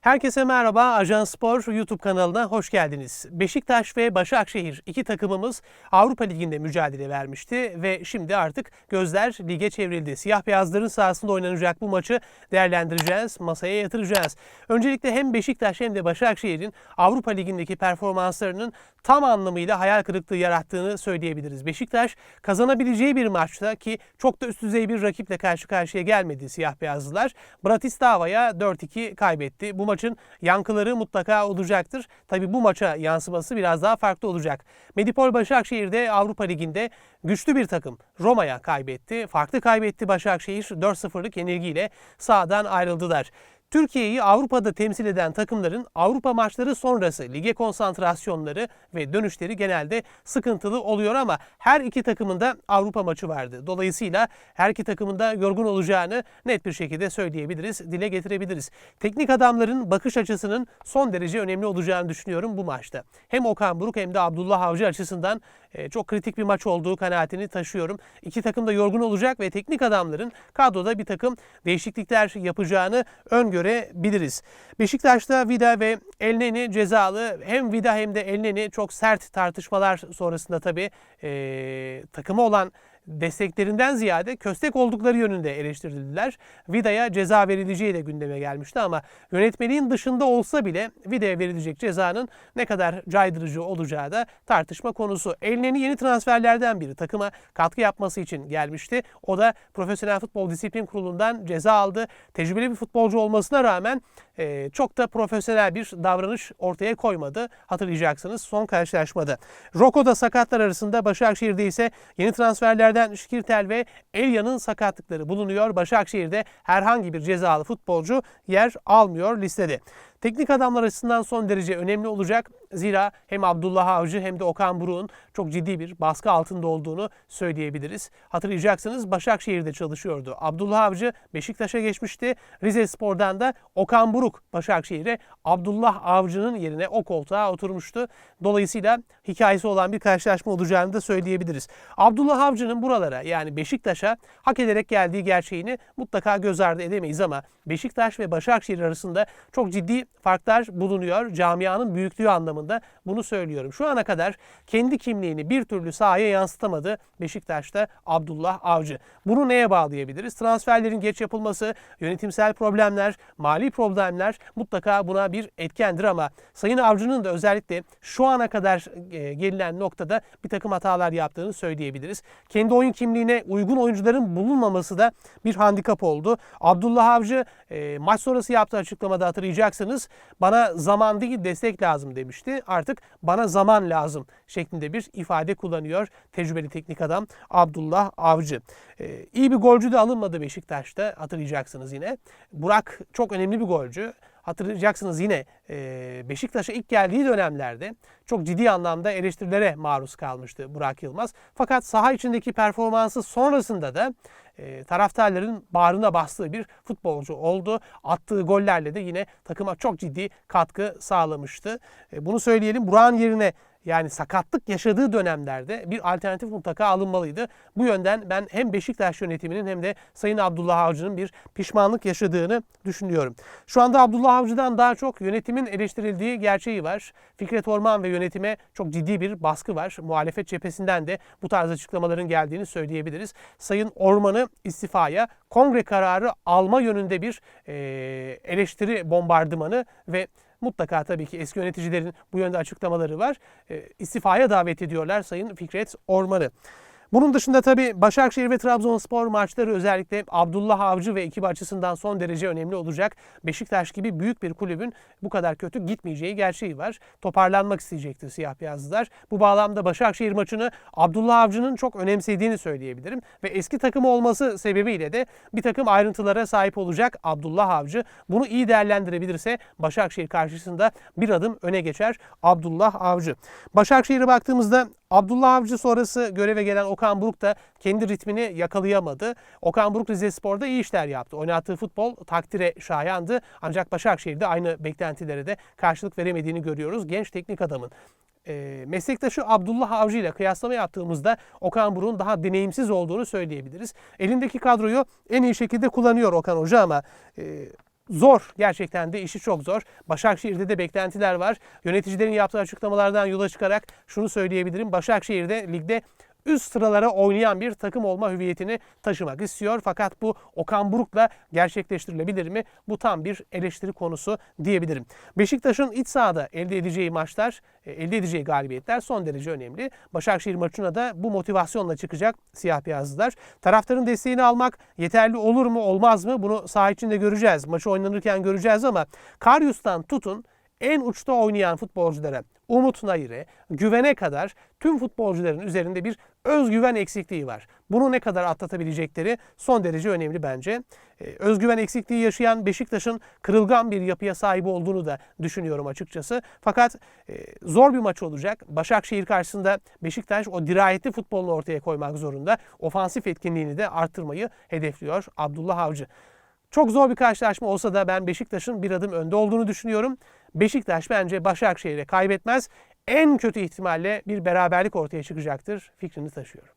Herkese merhaba. Ajans Spor YouTube kanalına hoş geldiniz. Beşiktaş ve Başakşehir iki takımımız Avrupa Ligi'nde mücadele vermişti ve şimdi artık gözler lige çevrildi. Siyah beyazların sahasında oynanacak bu maçı değerlendireceğiz, masaya yatıracağız. Öncelikle hem Beşiktaş hem de Başakşehir'in Avrupa Ligi'ndeki performanslarının tam anlamıyla hayal kırıklığı yarattığını söyleyebiliriz. Beşiktaş kazanabileceği bir maçta ki çok da üst düzey bir rakiple karşı karşıya gelmedi siyah beyazlılar. Bratislava'ya 4-2 kaybetti. Bu maçın yankıları mutlaka olacaktır. Tabi bu maça yansıması biraz daha farklı olacak. Medipol Başakşehir'de Avrupa Ligi'nde güçlü bir takım Roma'ya kaybetti. Farklı kaybetti Başakşehir 4-0'lık yenilgiyle sahadan ayrıldılar. Türkiye'yi Avrupa'da temsil eden takımların Avrupa maçları sonrası lige konsantrasyonları ve dönüşleri genelde sıkıntılı oluyor ama her iki takımın da Avrupa maçı vardı. Dolayısıyla her iki takımın da yorgun olacağını net bir şekilde söyleyebiliriz, dile getirebiliriz. Teknik adamların bakış açısının son derece önemli olacağını düşünüyorum bu maçta. Hem Okan Buruk hem de Abdullah Avcı açısından çok kritik bir maç olduğu kanaatini taşıyorum. İki takım da yorgun olacak ve teknik adamların kadroda bir takım değişiklikler yapacağını öngörebiliriz. Beşiktaş'ta Vida ve Elneni cezalı. Hem Vida hem de Elneni çok sert tartışmalar sonrasında tabii e, takımı olan desteklerinden ziyade köstek oldukları yönünde eleştirildiler. Vida'ya ceza verileceği de gündeme gelmişti ama yönetmeliğin dışında olsa bile Vida'ya verilecek cezanın ne kadar caydırıcı olacağı da tartışma konusu. Elneni yeni transferlerden biri takıma katkı yapması için gelmişti. O da Profesyonel Futbol Disiplin Kurulu'ndan ceza aldı. Tecrübeli bir futbolcu olmasına rağmen e, çok da profesyonel bir davranış ortaya koymadı. Hatırlayacaksınız son karşılaşmada. Roko'da sakatlar arasında Başakşehir'de ise yeni transferlerden Şikirtel ve Elya'nın sakatlıkları bulunuyor. Başakşehir'de herhangi bir cezalı futbolcu yer almıyor listede. Teknik adamlar açısından son derece önemli olacak. Zira hem Abdullah Avcı hem de Okan Buruk'un çok ciddi bir baskı altında olduğunu söyleyebiliriz. Hatırlayacaksınız Başakşehir'de çalışıyordu. Abdullah Avcı Beşiktaş'a geçmişti. Rize Spor'dan da Okan Buruk Başakşehir'e Abdullah Avcı'nın yerine o koltuğa oturmuştu. Dolayısıyla hikayesi olan bir karşılaşma olacağını da söyleyebiliriz. Abdullah Avcı'nın buralara yani Beşiktaş'a hak ederek geldiği gerçeğini mutlaka göz ardı edemeyiz ama Beşiktaş ve Başakşehir arasında çok ciddi farklar bulunuyor. Camianın büyüklüğü anlamında bunu söylüyorum. Şu ana kadar kendi kimliğini bir türlü sahaya yansıtamadı Beşiktaş'ta Abdullah Avcı. Bunu neye bağlayabiliriz? Transferlerin geç yapılması, yönetimsel problemler, mali problemler mutlaka buna bir etkendir ama Sayın Avcı'nın da özellikle şu ana kadar e, gelinen noktada bir takım hatalar yaptığını söyleyebiliriz. Kendi oyun kimliğine uygun oyuncuların bulunmaması da bir handikap oldu. Abdullah Avcı e, maç sonrası yaptığı açıklamada hatırlayacaksınız bana zaman değil destek lazım demişti. Artık bana zaman lazım şeklinde bir ifade kullanıyor tecrübeli teknik adam Abdullah Avcı. Ee, iyi bir golcü de alınmadı Beşiktaş'ta hatırlayacaksınız yine. Burak çok önemli bir golcü. Hatırlayacaksınız yine e, Beşiktaş'a ilk geldiği dönemlerde çok ciddi anlamda eleştirilere maruz kalmıştı Burak Yılmaz. Fakat saha içindeki performansı sonrasında da e, taraftarların bağrına bastığı bir futbolcu oldu. Attığı gollerle de yine takıma çok ciddi katkı sağlamıştı. E, bunu söyleyelim. Burak'ın yerine yani sakatlık yaşadığı dönemlerde bir alternatif mutlaka alınmalıydı. Bu yönden ben hem Beşiktaş yönetiminin hem de Sayın Abdullah Avcı'nın bir pişmanlık yaşadığını düşünüyorum. Şu anda Abdullah Avcı'dan daha çok yönetimin eleştirildiği gerçeği var. Fikret Orman ve yönetime çok ciddi bir baskı var. Muhalefet cephesinden de bu tarz açıklamaların geldiğini söyleyebiliriz. Sayın Orman'ı istifaya kongre kararı alma yönünde bir eleştiri bombardımanı ve mutlaka tabii ki eski yöneticilerin bu yönde açıklamaları var. E, istifaya davet ediyorlar Sayın Fikret Orman'ı. Bunun dışında tabii Başakşehir ve Trabzonspor maçları özellikle Abdullah Avcı ve ekibi açısından son derece önemli olacak. Beşiktaş gibi büyük bir kulübün bu kadar kötü gitmeyeceği gerçeği var. Toparlanmak isteyecektir siyah beyazlılar. Bu bağlamda Başakşehir maçını Abdullah Avcı'nın çok önemsediğini söyleyebilirim. Ve eski takımı olması sebebiyle de bir takım ayrıntılara sahip olacak Abdullah Avcı. Bunu iyi değerlendirebilirse Başakşehir karşısında bir adım öne geçer Abdullah Avcı. Başakşehir'e baktığımızda Abdullah Avcı sonrası göreve gelen Okan Buruk da kendi ritmini yakalayamadı. Okan Buruk Rize Spor'da iyi işler yaptı. Oynattığı futbol takdire şayandı. Ancak Başakşehir'de aynı beklentilere de karşılık veremediğini görüyoruz. Genç teknik adamın e, meslektaşı Abdullah Avcı ile kıyaslama yaptığımızda Okan Buruk'un daha deneyimsiz olduğunu söyleyebiliriz. Elindeki kadroyu en iyi şekilde kullanıyor Okan Hoca ama e, zor. Gerçekten de işi çok zor. Başakşehir'de de beklentiler var. Yöneticilerin yaptığı açıklamalardan yola çıkarak şunu söyleyebilirim. Başakşehir'de ligde üst sıralara oynayan bir takım olma hüviyetini taşımak istiyor. Fakat bu Okan Buruk'la gerçekleştirilebilir mi? Bu tam bir eleştiri konusu diyebilirim. Beşiktaş'ın iç sahada elde edeceği maçlar, e, elde edeceği galibiyetler son derece önemli. Başakşehir maçına da bu motivasyonla çıkacak siyah beyazlılar. Taraftarın desteğini almak yeterli olur mu olmaz mı? Bunu saha içinde göreceğiz. Maçı oynanırken göreceğiz ama Karyus'tan tutun en uçta oynayan futbolculara, Umut Nayır'e, güvene kadar tüm futbolcuların üzerinde bir özgüven eksikliği var. Bunu ne kadar atlatabilecekleri son derece önemli bence. Ee, özgüven eksikliği yaşayan Beşiktaş'ın kırılgan bir yapıya sahip olduğunu da düşünüyorum açıkçası. Fakat e, zor bir maç olacak. Başakşehir karşısında Beşiktaş o dirayetli futbolunu ortaya koymak zorunda. Ofansif etkinliğini de arttırmayı hedefliyor Abdullah Avcı. Çok zor bir karşılaşma olsa da ben Beşiktaş'ın bir adım önde olduğunu düşünüyorum. Beşiktaş bence Başakşehir'e kaybetmez. En kötü ihtimalle bir beraberlik ortaya çıkacaktır fikrini taşıyorum.